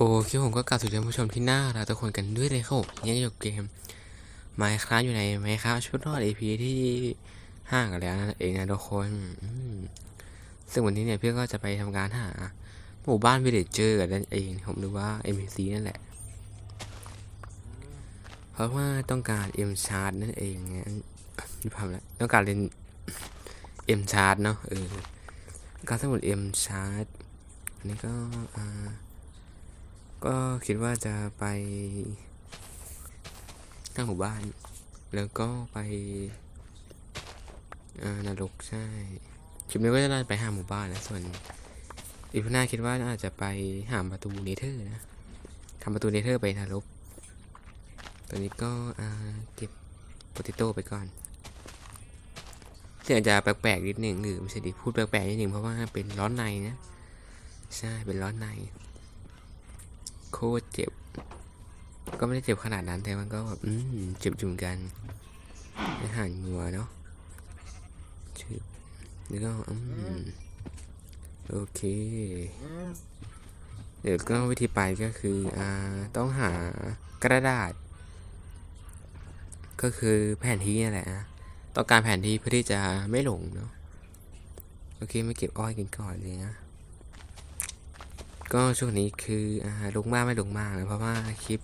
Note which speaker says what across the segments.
Speaker 1: โอเคผมก็กล่าวสวัสดีท่านผู้ชมที่น่ารักทุกคนกันด้วยเลยครับผมยังอยู่เกมไมค์ครับอยู่ในไมค์ครับชุดรอด EP ที่ห้ากันแล้วนั่นเองนะทุกคนซึ่งวันนี้เนี่ยเพี่อก็จะไปทำการหาหมู่บ้านวิลเลจเจอร์กันนั่นเองผมหรือว่า NPC นั่นแหละ เพราะว่าต้องการ M chart นั่นเองงั้นพี่พามแล้วต้องการเล่น M chart เนาะเออการสมุด M chart อันนี้ก็อ่า ก็คิดว่าจะไปข้างหมู่บ้าน แล้วก็ไปอนรกใช่คลิปนี้ก็จะน่าจะไปหาหมู่บ้านนะส่วนอีพีหน้าคิดว่าอาจจะไปหาประตูเนเธอร์นะทำประตูเนเธอร์ไปนรกตอนนี้ก็เก็บโปเตโต้ไปก่อนเสียงจะแปลกๆนิดหนึ่งหรือไม่ใช่ดิพูดแปลกๆนิดหนึ่งเพราะว่าเป็นร้อนในนะ ใช่เป็นร้อนใน โคตรเจ็บ ก็ไม่ได้เจ็บขนาดนั้นแต่มันก็แบบอืมเจ็บจุ่มกันอาหารงัวเนาะชื่อแล้วก็อืมโอเค เดี๋ยวก็วิธีไปก็คืออ่าต้องหากระดาษ ก็คือแผนที่นี่แหละนะต้องการแผนที่เพื่อที่จะไม่หลงเนาะโอเคไม่เก็บอ้อยกันก่อนเลยนะ ก็ช่วงนี้คืออ่าลงมากไม่ลงมากนะเพราะว่าคลิป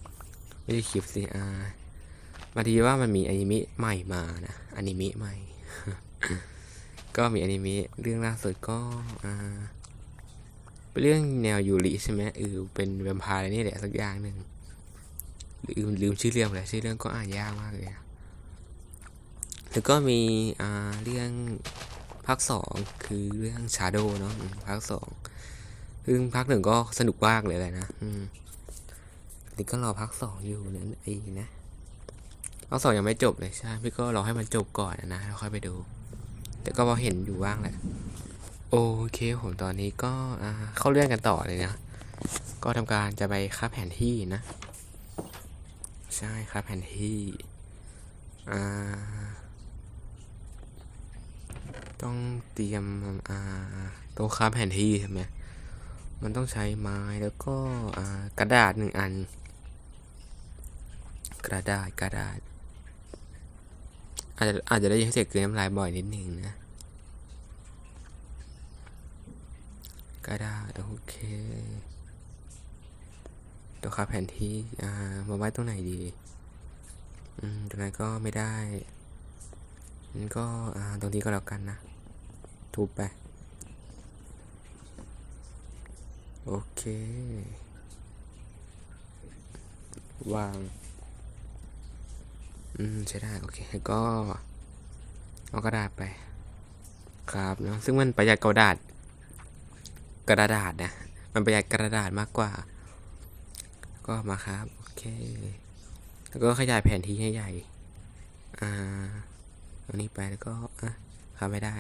Speaker 1: ไม่ได้คลิปสิอ่ามาดีว่ามันมีอนิเมะใหม่มานะอนิเมะใหม่ ก็มีอนิเมะเรื่องล่าสุดก็อ่าเป็นเรื่องแนวยูริใช่ไหมเออเป็นแวมไพร์นี่แหละสักอย่างหนึ่งลืมลืมชื่อเรื่องไปแล้วชื่อเรื่องก็อ่านยากมากเลยแล้วก็มีอ่าเรื่องภาคสองคือเรื่องชาโดเนาะภาคสอง ซึ่งภาคหนึ่งก็สนุกมากเลยแหละนะนี่ก็รอภาคสองอยู่นั่นเองนะภาคสองยังไม่จบเลยใช่พี่ก็รอให้มันจบก่อนนะแล้วค่อยไปดู แต่ก็พอเห็นอยู่บ้างแหละโอเคผมตอนนี้ก็เข้าเรื่องกันต่อเลยนะ ก็ทำการจะไปค่าแผนที่นะ ใช่ค่าแผนที่อ่าต้องเตรียมอ่าโต๊ะค้าแผนที่ใช่ไหม มันต้องใช้ไม้แล้วก็กระดาษหนึ่งอัน กระดาษกระดาษ อาจจะอาจจะได้ยินเสียงเกลือน้ำลายบ่อยนิดหนึ่งนะ กระดาษโอเคตัวครับแผนที่อ่ามาไว้ตรงไหนดี อืมตรงนั้นก็ไม่ได้งั้นก็อ่าตรงนี้ก็แล้วกันนะ ทุบไป โอเค วาง อืม ใช้ได้ โอเค ก็ เอากระดาษไป ครับเนาะซึ่งมันประหยัดกระดาษ กระดาษนะ มันประหยัดกระดาษมากกว่า ก็มาครับ โอเค แล้วก็ขยายแผนที่ให้ใหญ่ อ่าอานี้ไปแล้วก็อะทำไม่ได้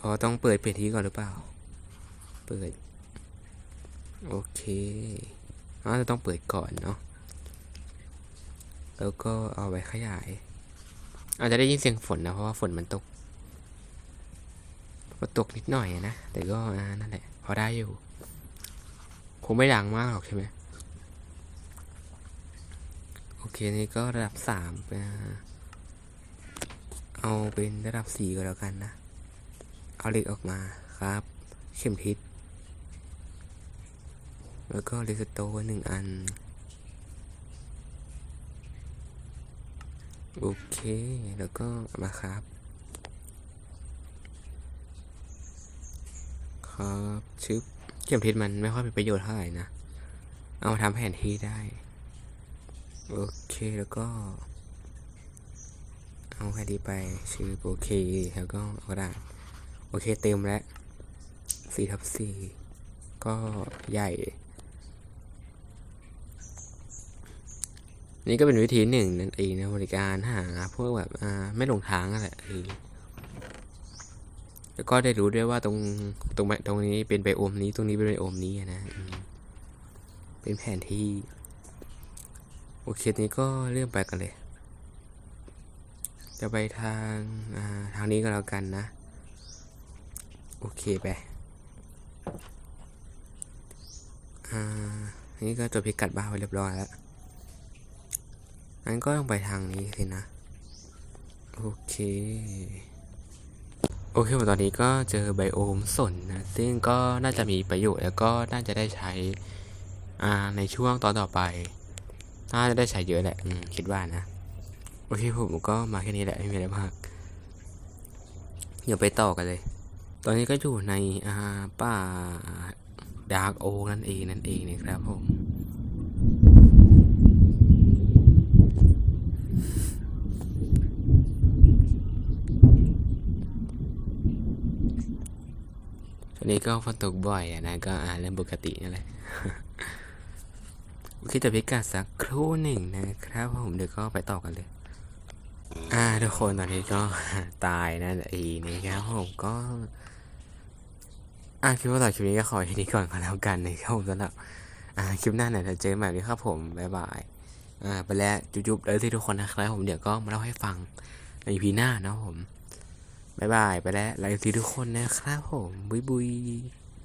Speaker 1: ก็ต้องเปิดแผนที่ก่อนหรือเปล่า เปิด โอเคอาจะต้องเปิดก่อนเนาะแล้วก็เอาไว้ขยาย อาจจะได้ยินเสียงฝนนะเพราะว่าฝนมันตกก็ตกนิดหน่อยนะ แต่ก็นั่นแหละ พอได้อยู่ คงไม่ดังมากหรอกใช่ไหมโอเค นี่ก็ระดับสามอ่าเอาเป็นระดับสี่ก็แล้วกันนะ เอาเหล็กออกมาครับ เข็มทิศ แล้วก็รีสโตร์หนึ่งอัน โอเค แล้วก็มาครับ ครับชึบเข็มทิศมันไม่ค่อยมีประโยชน์เท่าไหร่นะ เอามาทำแผนที่ได้ โอเค แล้วก็ เอาแค่ดีไปชื่อโอเค แล้วก็เอากระดาษโอเคเต็มแล้วสี่ทับสี่ก็ใหญ่ นี่ก็เป็นวิธีหนึ่งนั่นเองนะบริการหาพวกแบบไม่หลงทางนั่นแหละเออแล้วก็ได้รู้ด้วยว่าตรงตรงตรงนี้เป็นไบโอมนี้ตรงนี้เป็นไบโอมนี้นะเป็นแผนที่โอเคนี้ก็เริ่มไปกันเลย จะไปทางาทางนี้ก็แล้วกันนะ โอเคไปอ่านี้ก็จดพิกัดบ้าไว้เรียบร้อยแล้ว งั้นก็ต้องไปทางนี้สินะ โอเค โอเคผมตอนนี้ก็เจอไบโอมสนนะ ซึ่งก็น่าจะมีประโยชน์แล้วก็น่าจะได้ใช้อ่าในช่วงตอนต่อไป น่าจะได้ใช้เยอะแหละคิดว่านะ โอเคผมก็มาแค่นี้แหละไม่มีอะไรมาก เดี๋ยวไปต่อกันเลย ตอนนี้ก็อยู่ในอ่าป่าดาร์กโอนั่นเองนั่นเองนะครับผม วงนี้ก็ฝนตกบ่อยอะนะก็อ่าเรื่องปกตินั่นแหละโอเคจะพิกัดสักครู่หนึ่งนะครับผมเดี๋ยวก็ไปต่อกันเลย อ่าทุกคนตอนนี้ก็ตายนั่นเองนะครับผมก็อ่าคิดว่าต่อคลิปนี้ก็ขอแค่นี้ก่อนก็แล้วกันนะครับผมสำหรับอ่าคลิปหน้าเนี่ยเราเจอใหม่เลยครับผมบ๊ายบายอ่าไปแล้วจุ๊บๆเลยที่ทุกคนนะครับผมเดี๋ยวก็มาเล่าให้ฟังในพีหน้านะครับผม บายบายไปแล้วลาทีทุกคนนะครับผมบุยบุย